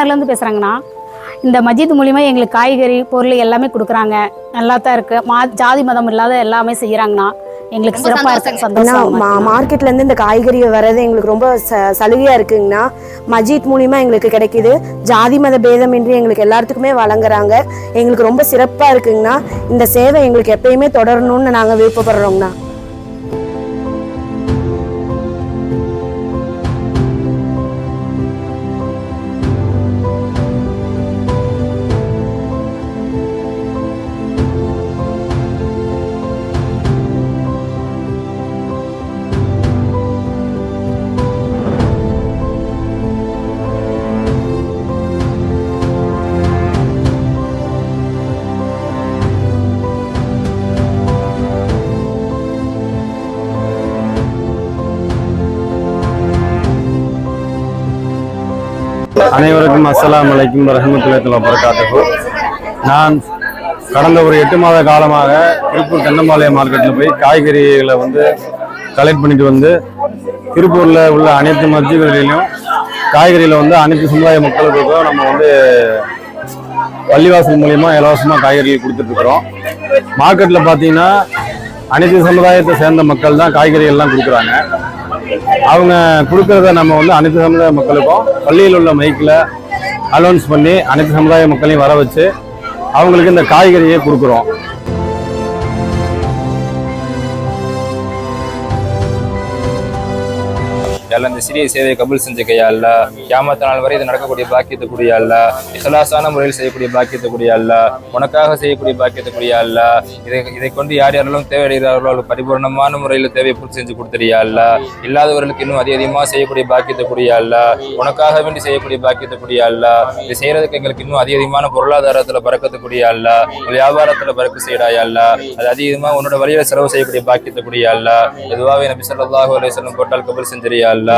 நகர்லேருந்து பேசுகிறாங்கண்ணா இந்த மஜித் மூலிமா எங்களுக்கு காய்கறி பொருள் எல்லாமே கொடுக்குறாங்க. நல்லா தான் இருக்குது மா ஜாதி மதம் இல்லாத எல்லாமே செய்கிறாங்கண்ணா எங்களுக்கு ரொம்ப சிறப்பாக இருக்கு. சந்தோஷம் மா மார்க்கெட்லேருந்து இந்த காய்கறி வர்றது எங்களுக்கு ரொம்ப ச சலுகையாக இருக்குங்கண்ணா. மஜீத் மூலிமா எங்களுக்கு கிடைக்குது. ஜாதி மத பேதமின்றி எங்களுக்கு எல்லாத்துக்குமே வழங்குறாங்க. எங்களுக்கு ரொம்ப சிறப்பாக இருக்குங்கண்ணா. இந்த சேவை எங்களுக்கு எப்பயுமே தொடரணும்னு நாங்கள் விருப்பப்படுறோங்கண்ணா. அனைவருக்கும் அஸ்லாம் அலைக்கும் வரஹமத்துல்லாஹி வபரகாத்துஹு. நான் கடந்த ஒரு எட்டு மாத காலமாக திருப்பூர் தென்னம்பாளையம் மார்க்கெட்டில் போய் காய்கறிகளை வந்து கலெக்ட் பண்ணிட்டு வந்து திருப்பூரில் உள்ள அனைத்து மஸ்ஜிதுகளிலும் காய்கறியில் வந்து அனைத்து சமுதாய மக்களுக்கும் நம்ம வந்து பள்ளிவாசல் மூலியமா இலவசமாக காய்கறிகள் கொடுத்துட்ருக்குறோம் மார்க்கெட்டில் பார்த்தீங்கன்னா அனைத்து சமுதாயத்தை சேர்ந்த மக்கள் தான் காய்கறிகள்லாம் கொடுக்குறாங்க. அவங்க கொடுக்கறத நம்ம வந்து அனைத்து சமுதாய மக்களுக்கும் பள்ளியில் உள்ள மைக்கில் அலௌன்ஸ் பண்ணி அனைத்து சமுதாய மக்களையும் வர வச்சு அவங்களுக்கு இந்த காய்கறியை கொடுக்குறோம். எல்லாம் இந்த சிறிய சேவையை கபுல் செஞ்ச கையா கியாமத்த நாள் வரை இது நடக்கக்கூடிய பாக்கியத்தை கூடிய அல்ல இசலாசான முறையில் செய்யக்கூடிய பாக்கியத்தை கூடிய அல்ல உனக்காக செய்யக்கூடிய பாக்கியத்தை கூடிய அல்ல இதை இதை கொண்டு யார் யாரெல்லாம் தேவையடைகிறார்களோ அவர்களுக்கு பரிபூர்ணமான முறையில் தேவையை பூர்த்தி செஞ்சு கொடுத்துறியா அல்ல இல்லாதவர்களுக்கு இன்னும் அதிக அதிகமாக செய்யக்கூடிய பாக்கியத்தை கூடிய அல்ல உனக்காக வேண்டி செய்யக்கூடிய பாக்கியத்தை கூடிய அல்ல இதை செய்யறதுக்கு எங்களுக்கு இன்னும் அதிக அதிகமான பொருளாதாரத்தில் பறக்கத்துக்கூடிய அல்ல வியாபாரத்தில் பறக்க செய்யடாயா அல்ல அது அதிகமாக உன்னோட வழியில செலவு செய்யக்கூடிய பாக்கியத்தை கூடிய அல்ல எதுவாகவே நபி ஸல்லல்லாஹு போட்டால் கபல் செஞ்சிரியா அல்ல